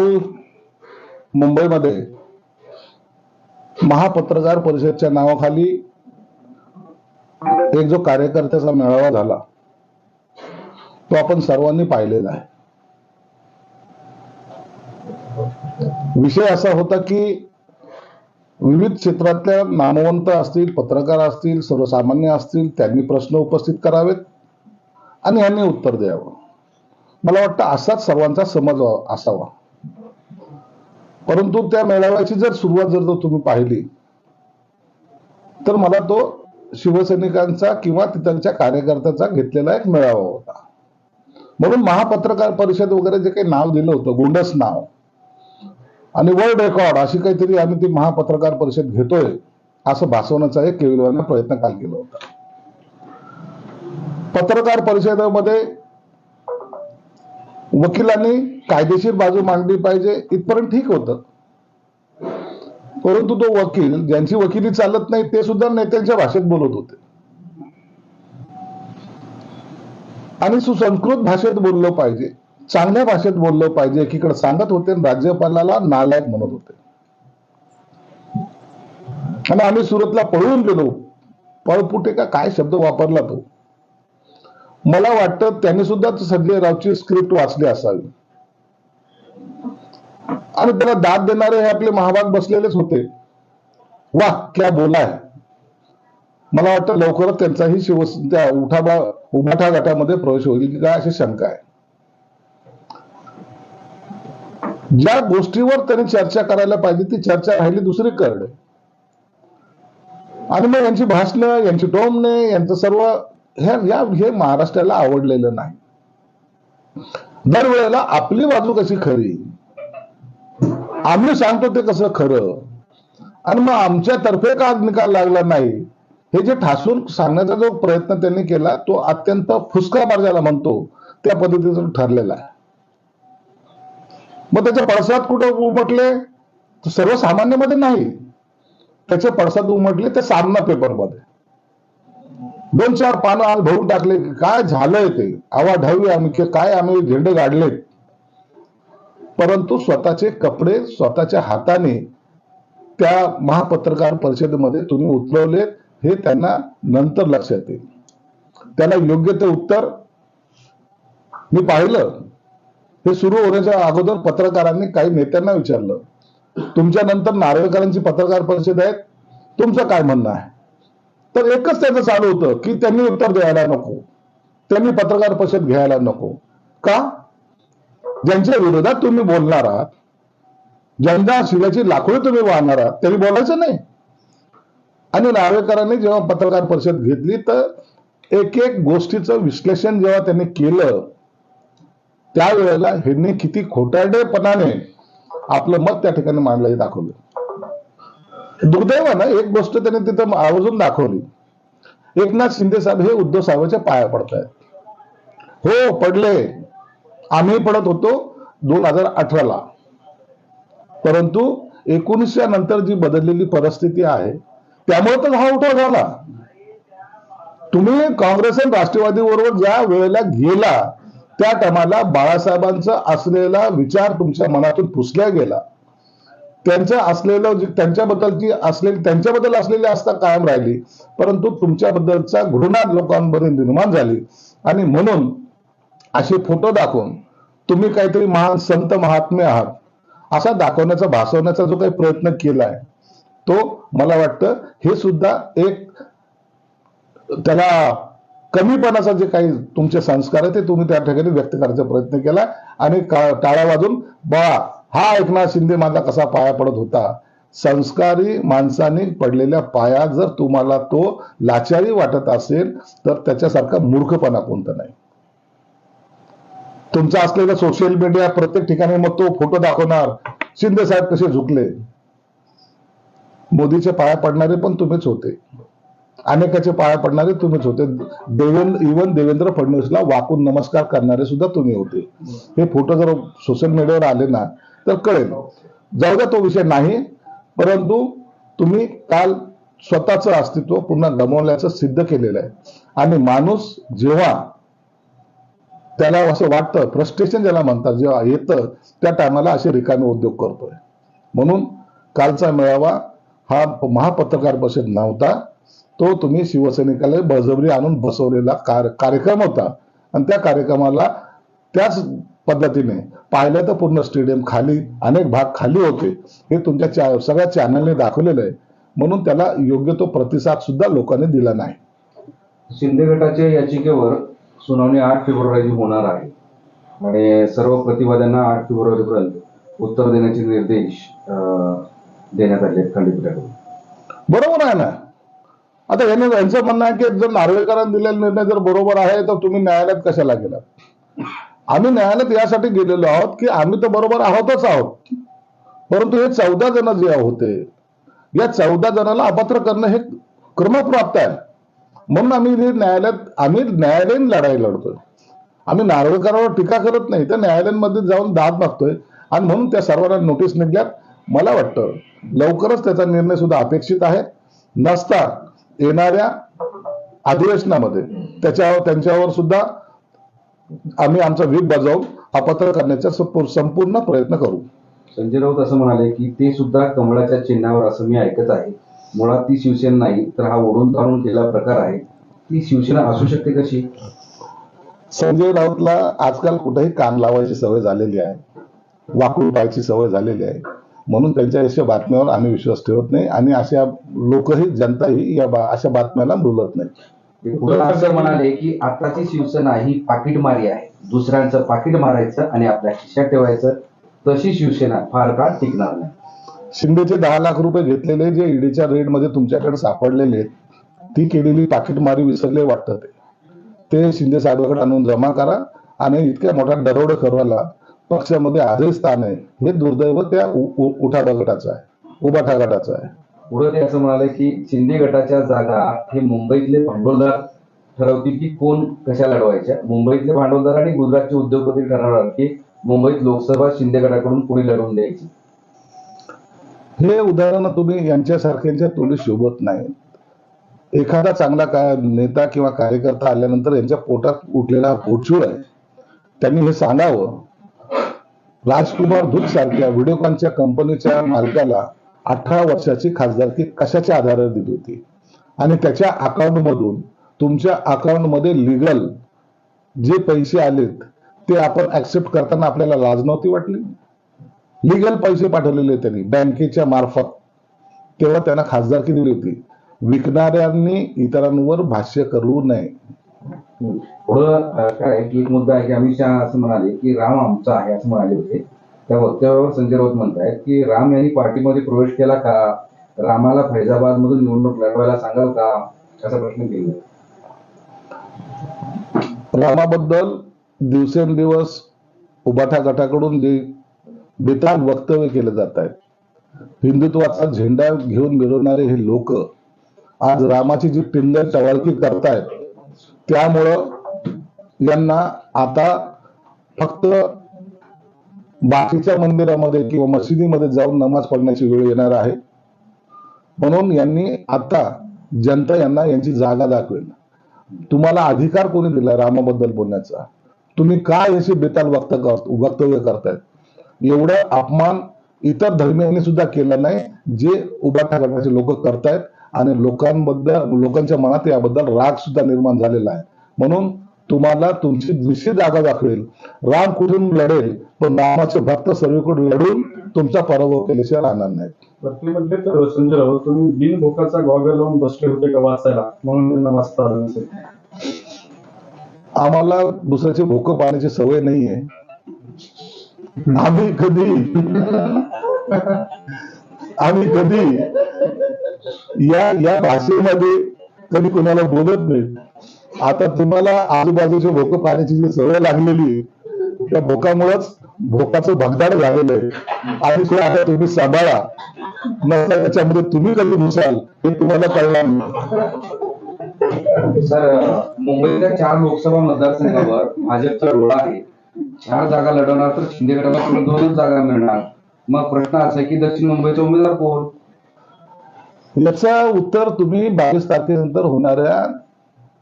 काल मुंबईमध्ये महापत्रकार परिषदच्या नावाखाली एक जो कार्यकर्त्याचा मेळावा झाला तो आपण सर्वांनी पाहिलेला आहे. विषय असा होता की विविध क्षेत्रातल्या नामवंत असतील पत्रकार असतील सर्वसामान्य असतील त्यांनी प्रश्न उपस्थित करावेत आणि यांनी उत्तर द्यावं. मला वाटतं असाच सर्वांचा समज असावा. परंतु त्या मेळाव्याची जर सुरुवात जर तुम्ही पाहिली तर मला तो शिवसैनिकांचा किंवा तिथलच्या कार्यकर्त्याचा घेतलेला एक मेळावा होता. म्हणून महापत्रकार परिषद वगैरे जे काही नाव दिलं होतं गोंडस नाव आणि वर्ल्ड रेकॉर्ड अशी काहीतरी आम्ही ती महापत्रकार परिषद घेतोय असं भासवण्याचा एक केविलवाने प्रयत्न काल केला होता. पत्रकार परिषदेमध्ये वकिलांनी कायदेशीर बाजू मांडली पाहिजे इथपर्यंत ठीक होतं. परंतु तो वकील ज्यांची वकिली चालत नाही ते सुद्धा नेत्यांच्या भाषेत बोलत होते. आणि सुसंस्कृत भाषेत बोललं पाहिजे चांगल्या भाषेत बोललं पाहिजे एकीकडे सांगत होते आणि राज्यपालाला नालायक म्हणत होते. आणि आम्ही सुरतला पळून गेलो. पळपुटे का काय शब्द वापरला तो? मला वाटतं त्यांनी सुद्धा संजय रावची स्क्रिप्ट वाचली असावी. आणि त्याला दाद देणारे हे आपले महाभाग बसलेलेच होते. वा क्या बोलाय मला वाटतं लवकरच त्यांचाही शिव त्या उठाबा उभाठा गटामध्ये प्रवेश होईल की काय अशी शंका आहे. ज्या गोष्टीवर त्यांनी चर्चा करायला पाहिजे ती चर्चा राहिली दुसरीकडे. आणि मग यांची भाषणं यांची टोमणे यांचं सर्व ह्या या हे महाराष्ट्राला आवडलेलं नाही. दरवेळेला आपली बाजू कशी खरी? आम्ही सांगतो ते कसं खरं. आणि मग आमच्यातर्फे का निकाल लागला नाही? हे जे ठासून सांगण्याचा जो प्रयत्न त्यांनी केला तो अत्यंत फुसकाबार ज्याला म्हणतो. त्या पद्धतीचं ठरलेला आहे. मग त्याचे पडसाद कुठं उमटले? सर्वसामान्यमध्ये नाही. त्याचे पडसाद उमटले ते सामना पेपरमध्ये दोन चार पानं आज भरून टाकले. काय झालंय ते? आवाढावी आम्ही काय आम्ही झेंडे गाडलेत परंतु स्वतःचे कपडे स्वतःच्या हाताने त्या महापत्रकार परिषदेमध्ये तुम्ही उतरवले. हे त्यांना नंतर लक्षात येईल. त्याला योग्य ते उत्तर मी पाहिलं. हे सुरू होण्याच्या अगोदर पत्रकारांनी काही नेत्यांना विचारलं. तुमच्या नंतर नारळकरांची पत्रकार परिषद आहे तुमचं काय म्हणणं आहे? तर एकच त्याचं चालू होतं की त्यांनी उत्तर द्यायला नको. त्यांनी पत्रकार परिषद घ्यायला नको. का? ज्यांच्या विरोधात तुम्ही बोलणार आहात ज्यांना शिव्याची लाखोळी तुम्ही वाहणार आहात त्यांनी बोलायचं नाही. आणि नार्वेकरांनी जेव्हा पत्रकार परिषद घेतली तर एक एक गोष्टीचं विश्लेषण जेव्हा त्यांनी केलं त्यावेळेला ह्यांनी किती खोटारडेपणाने आपलं मत त्या ठिकाणी मांडलं हे दाखवलं. दुर्दैवानं एक गोष्ट त्यांनी तिथं आवर्जून दाखवली. एकनाथ शिंदे साहेब हे उद्धव साहेबांच्या पाया पडतायत. हो पडले. आम्ही पडत होतो दोन हजार अठराला. परंतु एकोणीसच्या नंतर जी बदललेली परिस्थिती आहे त्यामुळे तर हा उठाव झाला. तुम्ही काँग्रेस आणि राष्ट्रवादी बरोबर ज्या वेळेला गेला त्या टायमाला बाळासाहेबांचा असलेला विचार तुमच्या मनातून पुसल्या गेला. त्यांचं असलेलं त्यांच्याबद्दलची असलेली त्यांच्याबद्दल असलेली आस्था कायम राहिली. परंतु तुमच्याबद्दलचा घृणा लोकांमध्ये निर्माण झाली. आणि म्हणून असे फोटो दाखवून तुम्ही काहीतरी महान संत महात्मे आहात. असा दाखवण्याचा भासवण्याचा जो काही प्रयत्न केलाय तो मला वाटतं हे सुद्धा एक त्याला कमीपणाचा जे काही तुमचे संस्कार आहे ते तुम्ही त्या ठिकाणी व्यक्त करायचा प्रयत्न केला आणि का- टाळ्या वाजून बा हा एकनाथ शिंदे माझा कसा पाया पडत होता? संस्कारी माणसाने पडलेल्या पाया जर तुम्हाला तो लाचारी वाटत असेल तर त्याच्यासारखा मूर्खपणा कोणता नाही. तुमचा असलेला सोशल मीडिया प्रत्येक ठिकाणी मग तो फोटो दाखवणार. शिंदे साहेब कसे झुकले? मोदीचे पाया पडणारे पण तुम्हीच होते. अनेकाचे पाया पडणारे तुम्हीच होते. देवेंद्र इवन देवेंद्र फडणवीसला वाकून नमस्कार करणारे सुद्धा तुम्ही होते. हे फोटो जर सोशल मीडियावर आले ना तर कळेल. जाऊ द्या तो विषय नाही परंतु तुम्ही काल स्वतःचं अस्तित्व पुन्हा गमावल्याचं सिद्ध केलेलं आहे. आणि माणूस जेव्हा त्याला असं वाटतं फ्रस्ट्रेशन ज्याला म्हणतात जेव्हा येतं त्या टायमाला असे रिकामे उद्योग करतोय. म्हणून कालचा मेळावा हा महापत्रकार परिषद नव्हता. तो तुम्ही शिवसैनिकाला बळजबरी आणून बसवलेला कार- कार्यक्रम होता. आणि त्या कार्यक्रमाला त्याच पद्धतीने. पाहिलं तर पूर्ण स्टेडियम खाली अनेक भाग खाली होते. हे तुमच्या चा- सगळ्या चॅनलने दाखवलेलं आहे. म्हणून त्याला योग्य तो प्रतिसाद सुद्धा लोकांनी दिला नाही. शिंदे गटाच्या याचिकेवर सुनावणी आठ फेब्रुवारी होणार आहे. आणि सर्व प्रतिवाद्यांना आठ फेब्रुवारीपर्यंत उत्तर देण्याचे निर्देश देण्यात आले खंडपीठाकडून. बरोबर आहे ना? आता याने यांचं म्हणणं आहे की जर नार्वेकरांनी दिलेला निर्णय जर बरोबर आहे तर तुम्ही न्यायालयात कशाला गेला आम्ही न्यायालयात यासाठी गेलेलो आहोत की आम्ही तर बरोबर आहोतच आहोत. परंतु हे चौदा जण जे होते या चौदा जणांना अपात्र करणं हे क्रमप्राप्त आहे. म्हणून आम्ही हे न्यायालयात आम्ही न्यायालयीन लढाई लढतोय. आम्ही नार्वेकरांवर टीका करत नाही तर न्यायालयांमध्ये जाऊन दाद मागतोय. आणि म्हणून त्या सर्वांना नोटीस निघल्यात. मला वाटतं लवकरच त्याचा निर्णय सुद्धा अपेक्षित आहे. नसता येणाऱ्या अधिवेशनामध्ये त्याच्यावर त्यांच्यावर सुद्धा आम्ही आमचा व्हीप बजावून अपात्र करण्याचा संपू- संपूर्ण प्रयत्न करू. संजय राऊत असं म्हणाले की ते सुद्धा कमळाच्या चिन्हावर असं मी ऐकत आहे. मुळात ती शिवसेना नाही तर हा ओढून ताणून केला प्रकार आहे. ती शिवसेना असू शकते कशी? संजय राऊतला आजकाल कुठेही कान लावायची सवय झालेली आहे. वाकून पाहायची सवय झालेली आहे. म्हणून त्यांच्या अशा बातम्यावर आम्ही विश्वास ठेवत नाही आणि अशा लोकही जनताही या बा- अशा बातम्याला बोलत नाही. असं म्हणाले की आताची शिवसेना ही पाकिटमारी आहे. दुसऱ्यांचं पाकिट मारायचं आणि आपल्या खिशात ठेवायचं. तशी शिवसेना फार काळ टिकणार नाही. शिंदेचे दहा लाख रुपये घेतलेले जे ईडीच्या रेडमध्ये तुमच्याकडे सापडलेले आहेत ती केलेली पाकिटमारी विसरले वाटतं ते. ते शिंदे साहेबांकडे आणून जमा करा आणि इतक्या मोठ्या दरोडे करवायला पक्षामध्ये आजही स्थान आहे. हे दुर्दैव त्या उठाडा गटाचं आहे उबाठा गटाचं आहे. पुढे ते असं म्हणाले की शिंदे गटाच्या जागा हे मुंबईतले भांडवलदार ठरवतील की कोण कशा लढवायच्या मुंबईतले भांडवलदार आणि गुजरातचे उद्योगपती ठरवणार की मुंबईत लोकसभा शिंदे गटाकडून पुढे लढवून द्यायची? हे उदाहरण तुम्ही यांच्यासारख्यांच्या तोंडी शोभत नाही. एखादा चांगला का नेता किंवा कार्यकर्ता आल्यानंतर यांच्या पोटात उठलेला पोटशूळ आहे. त्यांनी हे सांगावं. राजकुमार धूत सारख्या व्हिडिओकॉनच्या कंपनीच्या मालकाला अठरा वर्षाची खासदारकी कशाच्या आधारावर दिली होती? आणि त्याच्या अकाउंट मधून तुमच्या अकाउंटमध्ये लिगल जे पैसे आलेत ते आपण ऍक्सेप्ट करताना आपल्याला लाज नव्हती वाटली? लिगल पैसे पाठवलेले त्यांनी बँकेच्या मार्फत. तेव्हा त्यांना खासदारकी दिली होती. विकणाऱ्यांनी इतरांवर भाष्य करू नये. पुढं काय एक मुद्दा आहे की अमित शहा असं म्हणाले की राम आमचा आहे असं म्हणाले होते. त्या वक्तव्यावर संजय राऊत म्हणतायत की राम यांनी पार्टीमध्ये प्रवेश केला का? रामाला फैजाबाद मधून निवडणूक लढवायला सांगाल का? असा प्रश्न केला. रामाबद्दल दिवसेंदिवस उभाठा गटाकडून जे बेताल वक्तव्य केले जात आहेत हिंदुत्वाचा झेंडा घेऊन मिरवणारे हे लोक आज रामाची जी पिंड टवाळकी करतायत त्यामुळं यांना आता फक्त बाकीच्या मंदिरामध्ये किंवा मशिदीमध्ये जाऊन नमाज पडण्याची वेळ येणार आहे. म्हणून यांनी आता जनता यांना यांची जागा दाखवेल. तुम्हाला अधिकार कोणी दिला रामाबद्दल बोलण्याचा? तुम्ही काय याची बेताल वक्त वक्तव्य करतायत एवढं अपमान इतर धर्मियांनी सुद्धा केलं नाही जे उभा करण्याचे लोक करतायत आणि लोकांबद्दल लोकांच्या मनात याबद्दल राग सुद्धा निर्माण झालेला आहे. म्हणून तुम्हाला तुमची दुसरी जागा दाखवेल. राम कुठून लढेल? पण रामाचे भक्त सर्वीकडून लढून तुमचा पराभव केल्याशिवाय राहणार नाही म्हणले तर संजय राऊत तुम्ही बिनभोकाचा गॉगल लावून बसले होते का वाचायला? म्हणून त्यांना वाचता आलं नसेल आम्हाला दुसऱ्याचे भोकं पाहण्याची सवय नाहीये. आम्ही कधी आम्ही कधी या या भाषेमध्ये कधी कुणाला बोलत नाही. आता तुम्हाला आजूबाजूचे भोकं पाहण्याची जी सवय लागलेली त्या भोकामुळेच भोकाचं भगदाड झालेलं आहे. आणि ते आता तुम्ही सांभाळा. नसता त्याच्यामध्ये तुम्ही कधी घुसाल हे तुम्हाला कळणार नाही. सर अं, मुंबईतल्या चार लोकसभा मतदारसंघावर भाजपचा डोळा आहे. चार जागा लढवणार तर शिंदे गटाला दोनच जागा मिळणार. मग प्रश्न असा आहे की दक्षिण मुंबईचा उमेदवार कोण? याचं उत्तर तुम्ही बावीस तारखेनंतर होणाऱ्या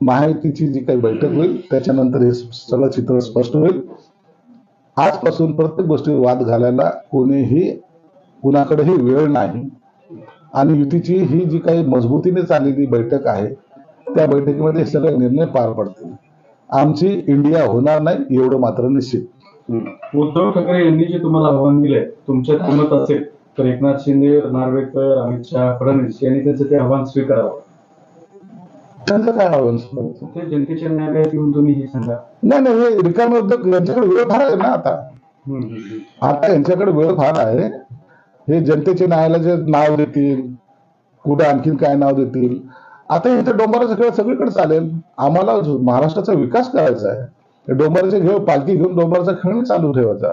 महायुतीची जी काही बैठक होईल त्याच्यानंतर हे सगळं चित्र स्पष्ट होईल. आजपासून प्रत्येक गोष्टीवर वाद घालायला कोणीही कुणाकडेही वेळ नाही. आणि युतीची ही जी काही मजबूतीने चाललेली बैठक आहे त्या बैठकीमध्ये हे सगळे निर्णय पार पडतील. आमची इंडिया होणार नाही एवढं मात्र निश्चित. उद्धव ठाकरे यांनी जे तुम्हाला आव्हान दिलंय तुमच्यात किंमत असेल तर एकनाथ शिंदे नार्वेकर अमित शहा फडणवीस यांनी त्यांचं ते आव्हान स्वीकारावं. त्यांचं काय सांगायचं? ते जनतेच्या न्यायालयात येऊन तुम्ही हे सांगा. नाही नाही हे रिकामे उद्योग यांच्याकडे वेळ फार आहे ना आता. आता यांच्याकडे वेळ फार आहे. हे जनतेचे न्यायालयाचे नाव देतील. कुठे आणखीन काय नाव देतील? आता इथे डोंबराचा खेळ सगळीकडे चालेल. आम्हाला महाराष्ट्राचा विकास करायचा आहे. हे डोंबराचे खेळ पालखी घेऊन डोंबराचा खेळ चालू ठेवायचा.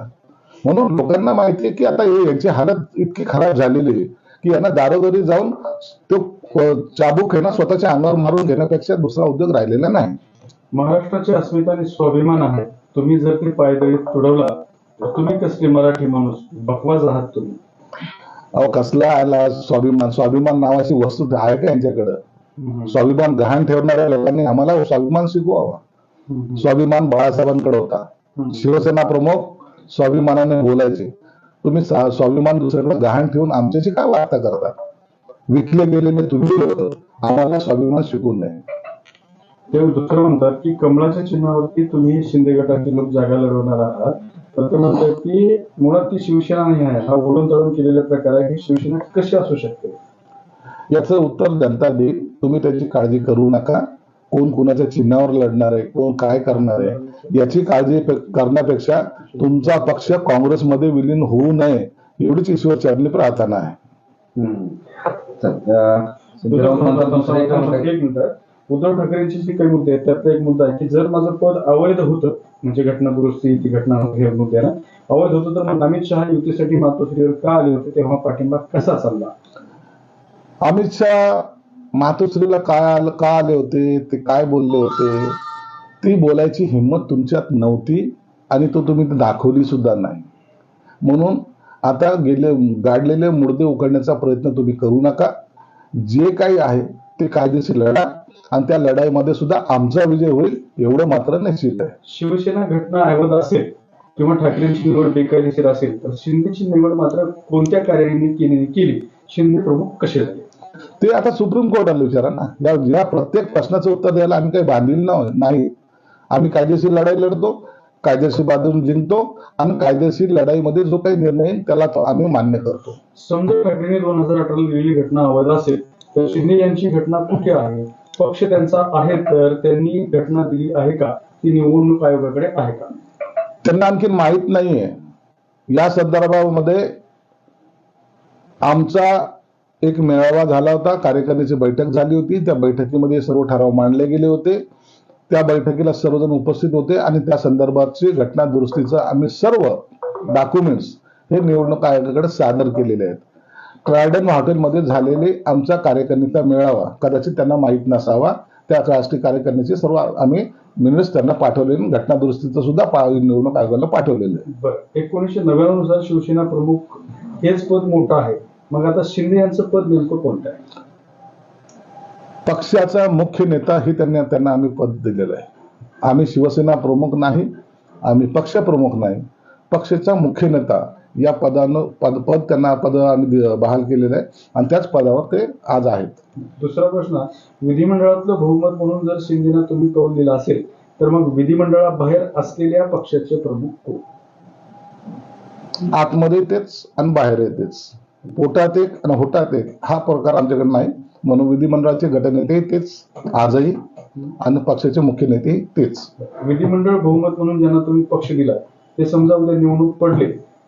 म्हणून लोकांना माहिती आहे की आता हे यांची हालत इतकी खराब झालेली आहे. की यांना दारोदारी जाऊन तो चाबूक आहे ना स्वतःच्या अंगावर मारून घेण्यापेक्षा दुसरा उद्योग राहिलेला नाही. महाराष्ट्राची अस्मिता आणि स्वाभिमान आहे. तुम्ही जर ते पायदळी तुडवला तर तुम्ही कसले मराठी माणूस? बकवास आहात तुम्ही. अहो कसला आला स्वाभिमान? स्वाभिमान नावाची वस्तू आहे का यांच्याकडं? स्वाभिमान गहाण ठेवणाऱ्या लोकांनी आम्हाला स्वाभिमान शिकवावा. स्वाभिमान बाळासाहेबांकडे होता. शिवसेना प्रमुख स्वाभिमानाने बोलायचे. तुम्ही स्वाभिमान दुसऱ्याकडे गहाण ठेवून आमच्याशी काय वार्ता करता? विकले गेलेले तुम्ही. आम्हाला स्वाभिमान शिकवून नाही ते दुसरं म्हणतात की कमळाच्या चिन्हावरती तुम्ही शिंदे गटाचे लोक जागा लढवणार आहात. तर ते म्हणतात की मुळात ती शिवसेना नाही आहे. हा ओढून तळून केलेला प्रकार आहे. ही शिवसेना कशी असू शकते? याचं उत्तर जनता देईल. तुम्ही त्याची काळजी करू नका. कोण कुणाच्या चिन्हावर लढणार आहे कोण काय करणार आहे याची काळजी पे- करण्यापेक्षा तुमचा पक्ष काँग्रेसमध्ये विलीन होऊ नये एवढीच ईश्वर चरणी प्रार्थना आहे. उद्धव ठाकरेंचे जे काही मुद्दे आहेत त्यातला एक मुद्दा आहे की जर माझं पद अवैध होतं म्हणजे घटना दुरुस्ती ती घटना हे मुद्दे ना अवैध होतं तर मग अमित शहा युतीसाठी मातोश्रीवर का आले होते तेव्हा पाठिंबा कसा चालला? अमित शहा मातोश्रीला काय आलं का आले होते? ते काय बोलले होते? ती बोलायची हिंमत तुमच्यात नव्हती आणि तो तुम्ही दाखवली सुद्धा नाही. म्हणून आता गेले गाडलेले मुर्दे उघडण्याचा प्रयत्न तुम्ही करू नका. जे काही आहे ते कायदेशीर लढा आणि त्या लढाईमध्ये सुद्धा आमचा विजय होईल एवढं मात्र निश्चित आहे. शिवसेना घटना अवैध असेल किंवा ठाकरेंची निवड बेकायदेशीर असेल तर शिंदेची निवड मात्र कोणत्या कार्याने केली केली? शिंदे प्रमुख कसे झाले? ते आता सुप्रीम कोर्टाला विचारा ना. या या प्रत्येक प्रश्नाचं उत्तर द्यायला आम्ही काही बांधील न- नाही. आम्ही कायदेशीर लढाई लढतो कायदेशीर बाजून जिंकतो आणि कायदेशीर लढाईमध्ये जो काही निर्णय त्याला आम्ही मान्य करतो. समजा ठाकरेंनी दोन हजार अठराला लिहिलेली घटना अवैध असेल तर शिंदे यांची घटना कुठे आहे? पक्ष त्यांचा आहे तर त्यांनी घटना दिली आहे का? ती निवडणूक आयोगाकडे आहे का? त्यांना आणखी माहीत नाहीये. या संदर्भामध्ये आमचा एक मेळावा झाला होता. कार्यकारिणीची बैठक झाली होती. त्या बैठकीमध्ये सर्व ठराव मांडले गेले होते. त्या बैठकीला सर्वजण उपस्थित होते आणि त्या संदर्भाची घटना दुरुस्तीचं आम्ही सर्व डॉक्युमेंट्स हे निवडणूक आयोगाकडे सादर केलेले आहेत. ट्रायडन हॉटेलमध्ये झालेले आमचा कार्यकारिणीचा मेळावा कदाचित त्यांना माहीत नसावा त्या राष्ट्रीय कार्यकारिणीचे सर्व आम्ही मिनिट्स त्यांना पाठवलेले घटना दुरुस्तीचं सुद्धा निवडणूक आयोगाला पाठवलेलं आहे. एकोणीसशे नव्याण्णवनुसार शिवसेना प्रमुख हेच पद मोठं आहे. मग आता शिंदे यांचं पद नेमकं कोणतं आहे? पक्षाचा मुख्य नेता हे त्यांना त्यांना आम्ही पद दिलेलं आहे. आम्ही शिवसेना प्रमुख नाही आम्ही पक्ष प्रमुख नाही. पक्षाचा मुख्य नेता या पदानं पद पद त्यांना पद आम्ही बहाल केलेलं आहे आणि त्याच पदावर ते आज आहेत. दुसरा प्रश्न विधिमंडळातलं बहुमत म्हणून जर शिंदेना तुम्ही कौल दिला असेल तर मग विधिमंडळाबाहेर असलेल्या पक्षाचे प्रमुख कोण? आतमध्ये तेच आणि बाहेर येतेच पोटात एक आणि होटात एक हा प्रकार आमच्याकडे नाही. म्हणून विधिमंडळाचे गटनेते तेच आजही आणि पक्षाचे मुख्य नेते तेच. विधिमंडळ बहुमत म्हणून ज्यांना तुम्ही पक्ष दिला ते समजा उद्या निवडणूक पडले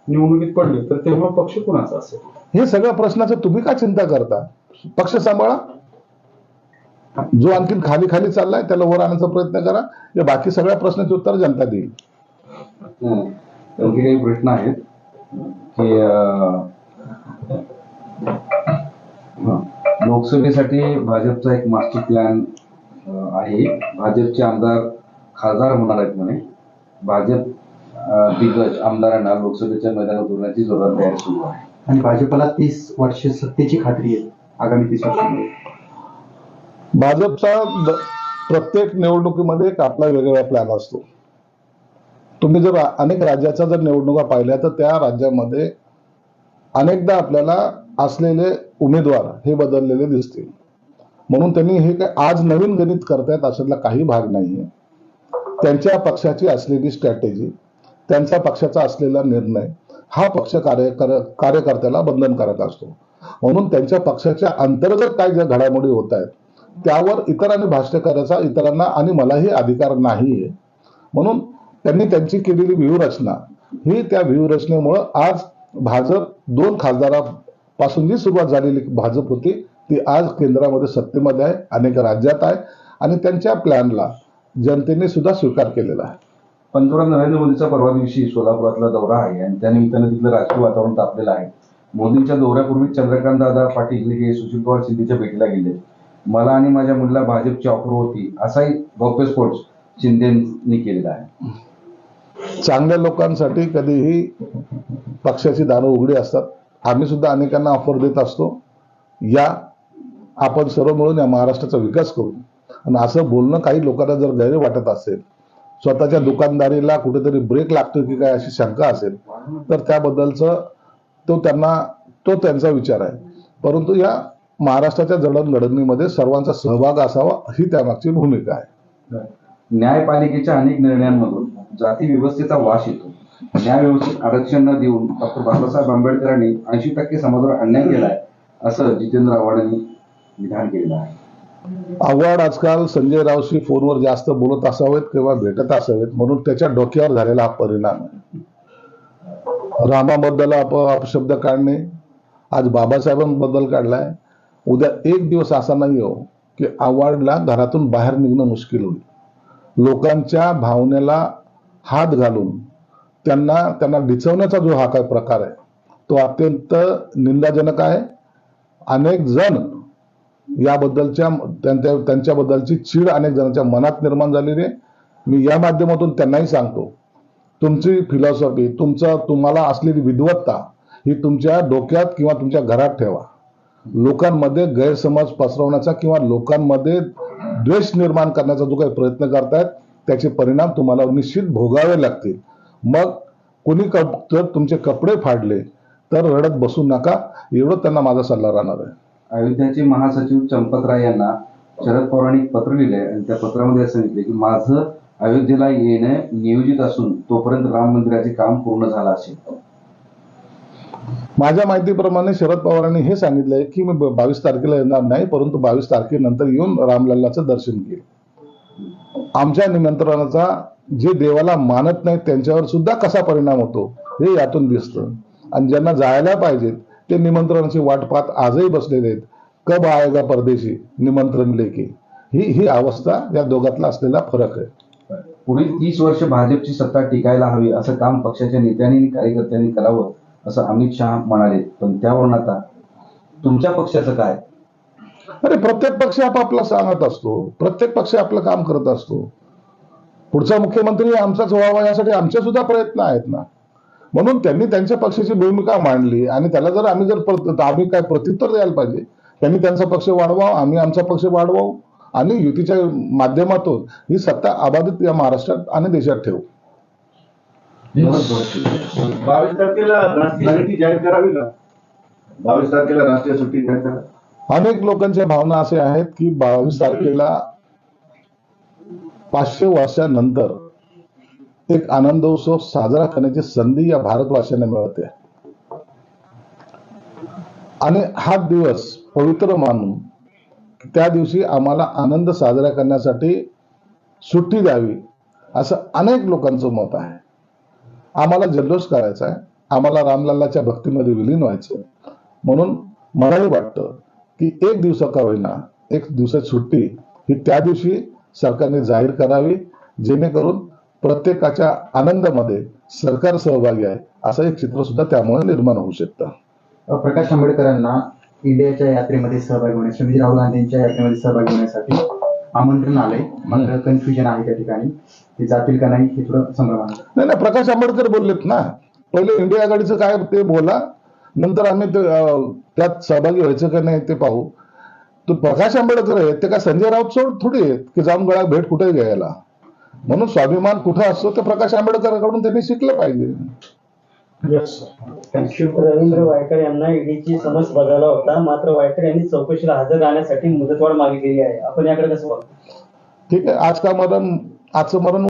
निवडणुकीत पडले तर तेव्हा पक्ष कोणाचा असेल? हे सगळ्या प्रश्नाचं तुम्ही का चिंता करता? पक्ष सांभाळा. जो आणखीन खाली खाली चाललाय त्याला वर आणण्याचा प्रयत्न करा. या बाकी सगळ्या प्रश्नाचे उत्तर जनता देईल. हं. आणखी काही प्रश्न आहेत? की. लोकसभेसाठी भाजपचा एक मास्टर प्लॅन आहे. भाजपचे आमदार खासदार होणार आहेत म्हणे. भाजप दिग्गज आमदारांना लोकसभेच्या मैदानात उतरण्याची जोरात तयारी सुरू आहे. आणि भाजपला तीस वर्ष सत्तेची खात्री आहे आगामी तीस वर्षांमध्ये. भाजपचा प्रत्येक निवडणुकीमध्ये एक आपला वेगवेगळा प्लॅन असतो. तुम्ही जर अनेक राज्याच्या जर निवडणुका पाहिल्या तर त्या राज्यामध्ये अनेकदा आपल्याला असलेले उमेदवार हे बदललेले दिसतील. म्हणून त्यांनी हे काय आज नवीन गणित करतायत अशातला काही भाग नाहीये. त्यांच्या पक्षाची असलेली स्ट्रॅटेजी त्यांचा पक्षाचा असलेला निर्णय हा पक्ष कार्य कार्यकर्त्याला कार्यकर्त्याला बंधनकारक असतो. म्हणून त्यांच्या पक्षाच्या अंतर्गत काय ज्या घडामोडी होत आहेत त्यावर इतरांनी भाष्य करायचा इतरांना आणि मलाही अधिकार नाहीये. म्हणून त्यांनी त्यांची केलेली व्यूहरचना ही त्या व्यूहरचनेमुळं आज भाजप दोन खासदारापासून जी सुरुवात झालेली भाजप होती ती आज केंद्रामध्ये सत्तेमध्ये आहे अनेक राज्यात आहे आणि त्यांच्या प्लॅनला जनतेने सुद्धा स्वीकार केलेला आहे. पंतप्रधान नरेंद्र मोदीचा परवा दिवशी सोलापुरातला दौरा आहे आणि त्यानिमित्तानं तिथलं राजकीय वातावरण तापलेलं आहे. मोदींच्या दौऱ्यापूर्वी चंद्रकांत दादा पाटील हे सुशील पवार शिंदेच्या भेटीला गेले. मला आणि माझ्या मुलीला भाजपची ऑफर होती असाही गौप्यस्फोट शिंदेनी केलेला आहे. चांगल्या लोकांसाठी कधीही पक्षाची दारं उघडी असतात. आम्ही सुद्धा अनेकांना ऑफर देत असतो. या आपण सर्व मिळून या महाराष्ट्राचा विकास करू. आणि असं बोलणं काही लोकांना जर गैर वाटत असेल स्वतःच्या दुकानदारीला कुठेतरी ब्रेक लागतो की काय अशी शंका असेल तर त्याबद्दलचं तो त्यांना तो त्यांचा विचार आहे. परंतु या महाराष्ट्राच्या जडणघडणीमध्ये सर्वांचा सहभाग असावा ही त्यामागची भूमिका आहे. न्यायपालिकेच्या अनेक निर्णयांमधून जाती व्यवस्थेचा वास येतो. न्यायव्यवस्थित आरक्षण न देऊन डॉक्टर बाबासाहेब आंबेडकरांनी ऐंशी टक्के समाजावर अन्याय केलाय असं जितेंद्र आव्हाडांनी विधान केलेलं आहे. आव्हाड आजकाल संजय रावशी फोनवर जास्त बोलत असावेत किंवा भेटत असावेत म्हणून त्याच्या डोक्यावर झालेला हा परिणाम आहे. रामाबद्दल आप अपशब्द काढणे आज बाबासाहेबांबद्दल काढलाय. उद्या एक दिवस असा नाही हो की आव्हाडला घरातून बाहेर निघणं मुश्किल होईल. लोकांच्या भावनेला हात घालून त्यांना त्यांना डिचवण्याचा जो हा काय प्रकार आहे तो अत्यंत निंदाजनक आहे. अनेक जण याबद्दलच्या त्यांच्या त्यांच्याबद्दलची चीड अनेक जणांच्या मनात निर्माण झालेली आहे. मी या माध्यमातून त्यांनाही सांगतो तुमची फिलॉसॉफी तुमचा तुम्हाला असलेली विद्वत्ता ही तुमच्या डोक्यात किंवा तुमच्या घरात ठेवा. लोकांमध्ये गैरसमज पसरवण्याचा किंवा लोकांमध्ये द्वेष निर्माण करण्याचा जो काही प्रयत्न करतायत त्याचे परिणाम तुम्हाला निश्चित भोगावे लागतील. मग कोणी कप जर तुमचे कपडे फाडले तर रडत बसू नका. एवढं त्यांना माझा सल्ला राहणार आहे. अयोध्याचे महासचिव चंपत राय यांना शरद पवारांनी पत्र लिहिलंय आणि त्या पत्रामध्ये असं सांगितले की माझं अयोध्येला येणं नियोजित असून तोपर्यंत राम मंदिराचे काम पूर्ण झालं असेल. माझ्या माहितीप्रमाणे शरद पवारांनी हे सांगितलंय की मी बावीस तारखेला येणार नाही परंतु बावीस तारखेनंतर येऊन रामलल्लाचं दर्शन घेईल. आमच्या निमंत्रणाचा जे देवाला मानत नाहीत त्यांच्यावर सुद्धा कसा परिणाम होतो हे यातून दिसतं. आणि ज्यांना जायला पाहिजेत ते निमंत्रणाची वाट पाहत आजही बसलेले आहेत. कब आएगा परदेशी? निमंत्रण लेके. ही ही अवस्था या दोघातला असलेला फरक आहे. पुढील तीस वर्ष भाजपची सत्ता टिकायला हवी असं काम पक्षाच्या नेत्यांनी आणि कार्यकर्त्यांनी करावं असं अमित शहा म्हणाले. पण त्यावरून आता तुमच्या पक्षाचं काय? अरे प्रत्येक पक्ष आपापला सांगत असतो. प्रत्येक पक्ष आपलं काम करत असतो. पुढचा मुख्यमंत्री आमचाच व्हावा यासाठी आमचे सुद्धा प्रयत्न आहेत ना. म्हणून त्यांनी त्यांच्या पक्षाची भूमिका मांडली आणि त्याला जर आम्ही जर आम्ही काय प्रत्युत्तर द्यायला पाहिजे? त्यांनी त्यांचा पक्ष वाढवावा आम्ही आमचा पक्ष वाढवावू आणि युतीच्या माध्यमातून ही सत्ता अबाधित या महाराष्ट्रात आणि देशात ठेवू. बावीस तारखेला जाहीर करावी का बावीस तारखेला राष्ट्रीय सुट्टी जाहीर करा. अनेक लोकांच्या भावना असे आहेत की बावीस तारखेला पाचशे वर्षानंतर एक आनंदोत्सव साजरा करण्याची संधी या भारतवासियांना मिळते. आणि हा दिवस पवित्र मानून त्या दिवशी आम्हाला आनंद साजरा करण्यासाठी सुट्टी द्यावी असं अनेक लोकांचं मत आहे. आम्हाला जल्लोष करायचा आहे. आम्हाला रामलालाच्या भक्तीमध्ये विलीन व्हायचं म्हणून मलाही वाटतं की एक दिवसा का होईना एक दिवसाची सुट्टी ही त्या दिवशी सरकारने जाहीर करावी जेणेकरून प्रत्येकाच्या आनंदामध्ये सरकार सहभागी आहे असं एक चित्र सुद्धा त्यामुळे निर्माण होऊ शकतं. प्रकाश आंबेडकरांना इंडियाच्या यात्रेमध्ये सहभागी होण्यास श्रीमती राहुल गांधींच्या यात्रेमध्ये सहभागी होण्यासाठी आमंत्रण आलंय. मात्र कन्फ्युजन आहे त्या ठिकाणी. ते जातील का नाही हे थोडं संभ्रम नाही नाही प्रकाश आंबेडकर बोललेत ना. पहिले इंडिया आघाडीचं काय ते बोला. नंतर आम्ही त्यात सहभागी व्हायचं का नाही ते पाहू. तो प्रकाश आंबेडकर आहेत ते काय संजय राऊत सोड थोडी आहेत की जाऊन गळा भेट कुठे घ्यायला. म्हणून स्वाभिमान कुठं असतो ते प्रकाश आंबेडकरांकडून त्यांनी शिकलं पाहिजे. रवींद्र वायकर यांना ईडीची समज बघायला होता. मात्र वायकर यांनी चौकशीला हजर राहण्यासाठी मुदतवाढ मागितलेली आहे. आपण याकडे कसं ठीक आहे. आज का मरण आजचं मरण